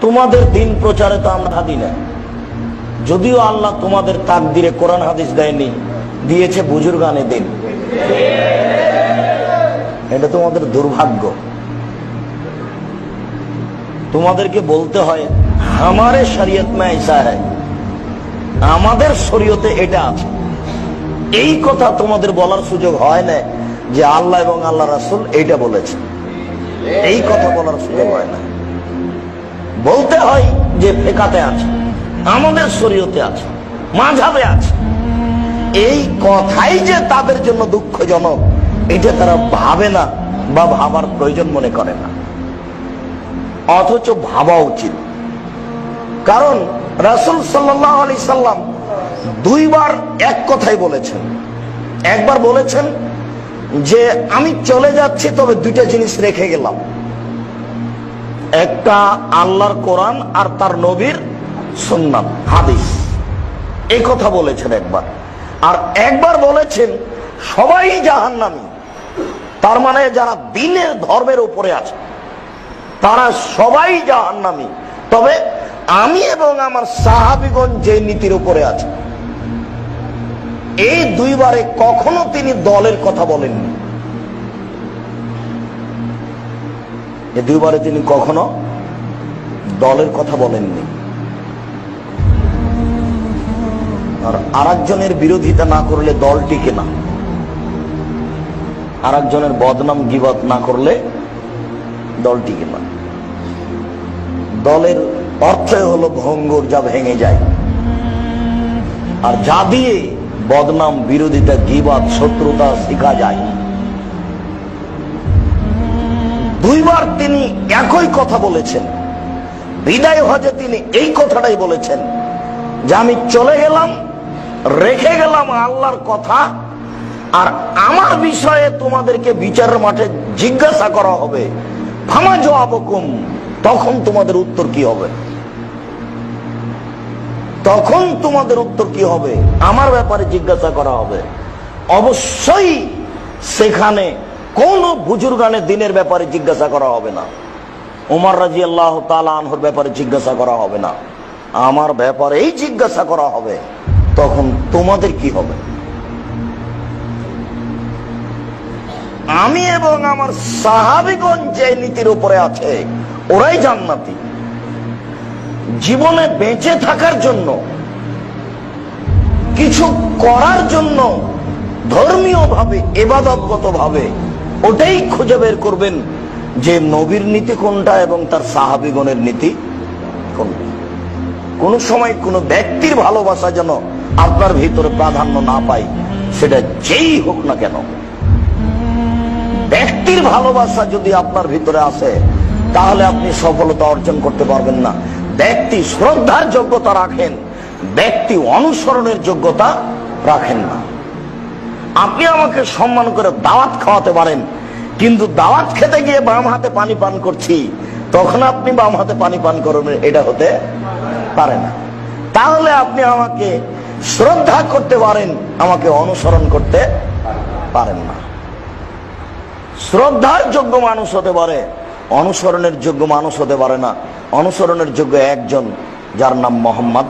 তোমাদের দিন প্রচারে তো আমরা হাদি নাই যদিও আল্লাহ তোমাদের তাক দিলে কোরআন হাদিস দেয়নি, দিয়েছে বুজুর গানে দিন। এটা তোমাদের দুর্ভাগ্য। তোমাদেরকে বলতে হয়, আমারে শরীয়ত মে এসা হ্যাঁ আমাদের শরীয়তে এটা আছে। এই কথা তোমাদের বলার সুযোগ হয় না যে আল্লাহ এবং আল্লাহ রাসুল এইটা বলেছে। এই কথা বলার সুযোগ হয় না। বলতে হয় যে ফেকাতে আছে, আমাদের শরীয়তে আছে, মাঝাবে আছে। এই কথাই যে তাদের জন্য দুঃখজনক, এটা তারা ভাবে না বা ভাবার প্রয়োজন মনে করে না। অথচ ভাবা উচিত। কারণ রাসুল সাল্লাহ আলি সাল্লাম দুইবার এক কথাই বলেছেন। একবার বলেছেন যে, আমি চলে যাচ্ছি, তবে দুইটা জিনিস রেখে গেলাম। একটা আল্লাহর কোরআন আর তার নবীর সুন্নাত, হাদিস। এই কথা বলেছেন একবার। আর একবার বলেছেন, সবাই জাহান্নামী। তার মানে যারা দিনের ধর্মের উপরে আছে, তারা সবাই জাহান্নামী। তবে আমি এবং আমার সাহাবিগণ যে নীতির উপরে আছে, এই দুইবারে কখনো তিনি দলের কথা বলেননি। এই দুইবারে তিনি কখনো দলের কথা বলেননি। আর আরেকজনের বিরোধিতা না করলে দল টিকে না। আরেকজনের বদনাম, গিবত না করলে দল টিকে না। দলের অর্থই হলো ভঙ্গুর যা ভেঙে যায়। আর যা দিয়ে বদনাম, বিরোধিতা গিবাদ শত্রুতা শেখা যায়। দুইবার তিনি একই কথা বলেছেন। বিদায় হজে তিনি এই কথাটাই বলেছেন যে আমি চলে গেলাম, রেখে গেলাম আল্লাহর কথা, আর আমার বিষয়ে তোমাদেরকে বিচারের মাঠে জিজ্ঞাসা করা হবে। ফামা জবাবকুম তখন তোমাদের উত্তর কি হবে? তখন তোমাদের উত্তর কি হবে? আমার ব্যাপারে জিজ্ঞাসা করা হবে। অবশ্যই সেখানে কোন বুজুর্গানের দিনের ব্যাপারে জিজ্ঞাসা করা হবে না। উমার রাজি আল্লাহ আনহর ব্যাপারে জিজ্ঞাসা করা হবে না। আমার ব্যাপারেই জিজ্ঞাসা করা হবে, তখন তোমাদের কি হবে? আমি এবং আমার সাহাবিগণ যে নীতির উপরে আছে, ওরাই জান্নাতি। জীবনে বেঁচে থাকার জন্য, কিছু করার জন্য ধর্মীয় ভাবে এবাদতগত ভাবে ওটাই খুঁজে বের করবেন যে নবীর নীতি কোনটা এবং তার সাহাবিগণের নীতি কোনটা। কোন সময় কোন ব্যক্তির ভালোবাসা যেন আপনার ভিতরে প্রাধান্য না পায়, সেটা যেই হোক না কেন। ব্যক্তির ভালোবাসা যদি আপনার ভিতরে আসে, তাহলে আপনি সফলতা অর্জন করতে পারবেন না। ব্যক্তি শ্রদ্ধার যোগ্যতা রাখেন, ব্যক্তি অনুসরণের যোগ্যতা রাখেন না। আপনি আমাকে সম্মান করে দাওয়াত খাওয়াতে পারেন, কিন্তু দাওয়াত খেতে গিয়ে বাম হাতে পানি পান করছি, তখন আপনি বাম হাতে পানি পান করবেন, এটা হতে পারে না। তাহলে আপনি আমাকে শ্রদ্ধা করতে পারেন, আমাকে অনুসরণ করতে পারেন না। শ্রদ্ধার যোগ্য মানুষ হতে পারে, অনুসরণের যোগ্য মানুষ হতে পারে না। অনুসরণের যোগ্য একজন, যার নাম মোহাম্মদ